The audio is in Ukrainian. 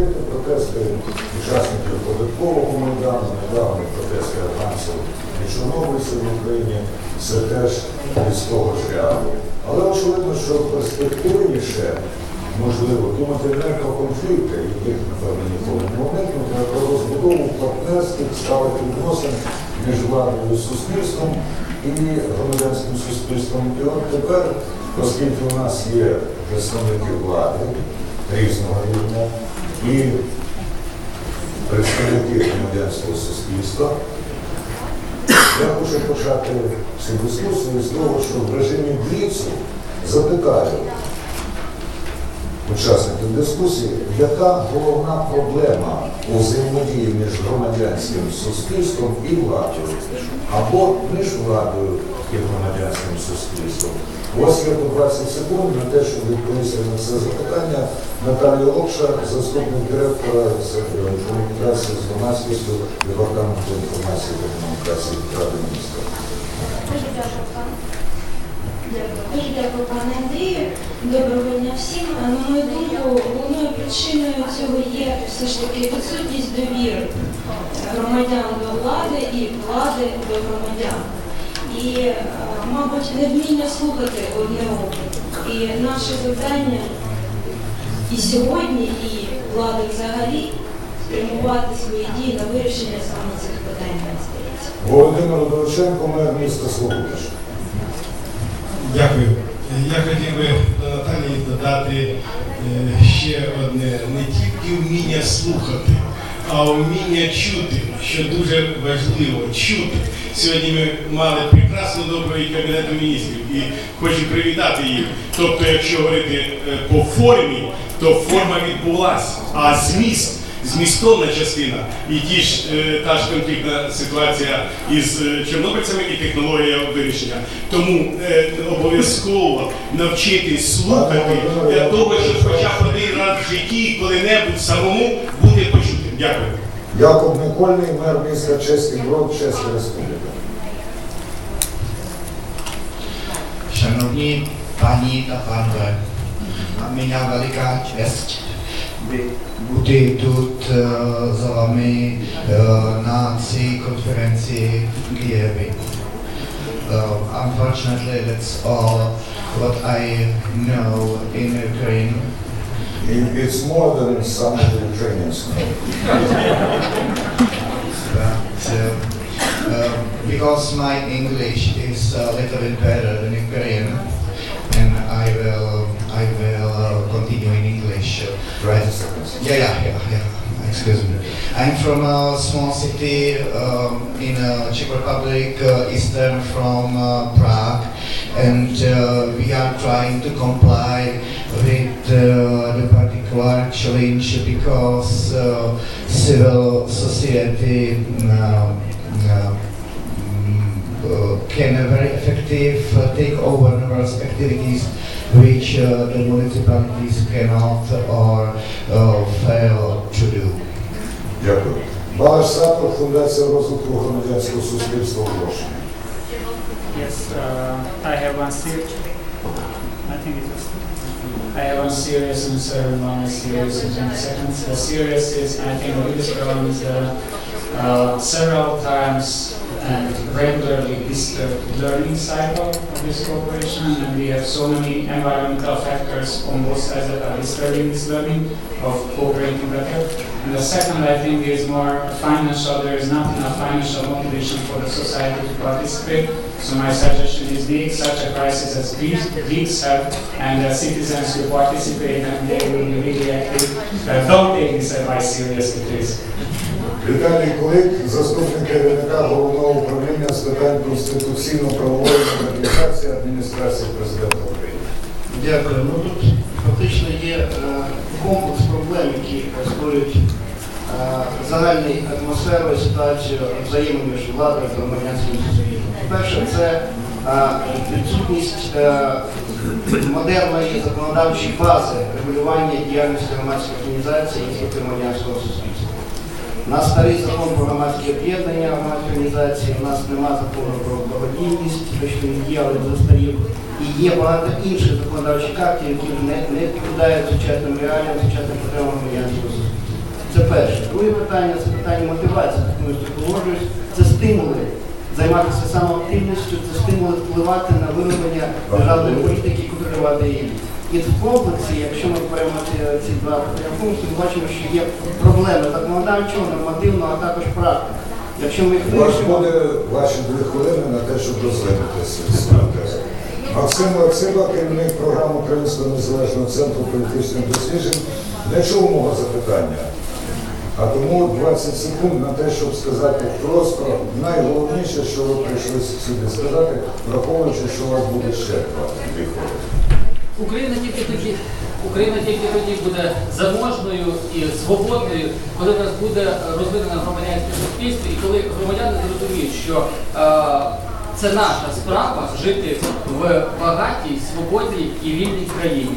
закрити протести учасників податкового майдану, недавні протести афганців і чорнобильців в Україні. Це теж із того ж ряду. Але очевидно, що перспективніше можливо думати не про конфлікти, яких, напевно, ніколи не уникнути, а про розбудову партнерських сталих відносин між владою і суспільством і громадянським суспільством. І от тепер, оскільки у нас є представники влади різного рівня і представники громадянського суспільства, я хочу почати цю дискусію з того, що в режимі Бліцу запитаю учасників дискусії, яка головна проблема у взаємодії між громадянським суспільством і владою, або між владою і громадянським суспільством. У вас по 20 секунд на те, щоб відповісти на це запитання. Наталія Локша, заступник директора з комунікації з громадськістю департаменту інформації та комунікації Ради міністрів. Дуже дякую, пане. Андрію. Доброго дня всім. На мою думку, головною причиною цього є все ж таки відсутність довіри громадян до влади і влади до громадян. І, е, мабуть, невміння слухати одне одного. І наше завдання і сьогодні, і влади взагалі спрямувати свої дії на вирішення саме цих питань. Володимир Довиченко, мер міста Слободиш. Дякую. Я хотів би до Наталії додати е, ще одне не тільки вміння слухати, а вміння чути, що дуже важливо чути. Сьогодні ми мали прекрасну доповідь Кабінету міністрів і хочу привітати їх. Тобто, якщо говорити е, по формі, то форма відбулася, а зміст змістовна частина і ті ж е, та ж конфліктна ситуація із е, чорнобильцями і технологія вирішення. Тому е, обов'язково навчитись слухати для того, щоб хоча б один раз в житті коли-небудь самому бути почутим. Дякую. Яков Микольний, мер міста Чеський Брод, Чеська Республіка. Шановні пані та панове, мене велика честь би- Budy Dud za vami na C konferenci Kijevy. Eh, unfortunately, that's all what I know in Ukraine. It, it's more than some of the Ukrainians know. but uh, uh, because my English is a little bit better than Ukrainian, and I will I will uh, continue in English. Uh, right? Yeah, yeah, yeah, yeah. Excuse me. I'm from a small city um, in uh, Czech Republic, uh, eastern from uh, Prague, and uh, we are trying to comply with uh, the particular challenge because uh, civil society uh, uh, mm, uh, can very effective uh, take over numerous activities which uh, the municipalities cannot or uh, fail to do. Дякую. Балаш Сапов, Фундація розвитку громадянського суспільства в Грошині. Yes, uh, I have one serious. I think it was. I have one serious and second one is serious in 20 seconds. The serious is, I think, the biggest problem is the uh, several times and regularly disturbed learning cycle of this cooperation, and we have so many environmental factors on both sides that are disturbing this learning of cooperating better. And the second, I think, is more financial. There is not enough financial motivation for the society to participate. So my suggestion is make such a crisis as Greece, Greeks have, and the citizens who participate, and they will be really active. Uh, don't take this advice seriously, please. Віталій Кулик, заступник керівника головного управління з питань конституційно-правової модернізації адміністрації президента України. Дякую. Ну тут фактично є е, комплекс проблем, які створюють е, загальну атмосферу і ситуацію взаємин між владою та громадянським суспільством. По-перше, це е, відсутність е, модерної законодавчої бази регулювання діяльності громадських організацій і громадянського суспільства. У нас старий закон про громадські об'єднання громадські організації, у нас немає закону про благодійність, точно він є, але застарів. І є багато інших законодавчих актів, які не, відповідають сучасним реаліям, сучасним потребам громадянського суспільства. перше. Друге питання це питання мотивації, тому що погоджуюсь, це стимули. Займатися самоактивністю, це стимули впливати на вироблення державної політики контролювати її. І в комплексі, якщо ми беремо ці, ці два комплексі, ми бачимо, що є проблеми законодавчого, нормативного, а також практики. Якщо ми їх У вас вирішимо, буде ваші дві хвилини на те, щоб тезу. Максим Максима, керівник програми Українського незалежного центру політичних досліджень. Для чого мого запитання? А тому 20 секунд на те, щоб сказати просто найголовніше, що ви прийшли сюди сказати, враховуючи, що у вас буде ще 22 хвилини. Україна тільки тоді, Україна тільки тоді буде заможною і свободною, коли в нас буде розвинена громадянське суспільство, і коли громадяни зрозуміють, що е, це наша справа жити в багатій, свободній і вільній країні.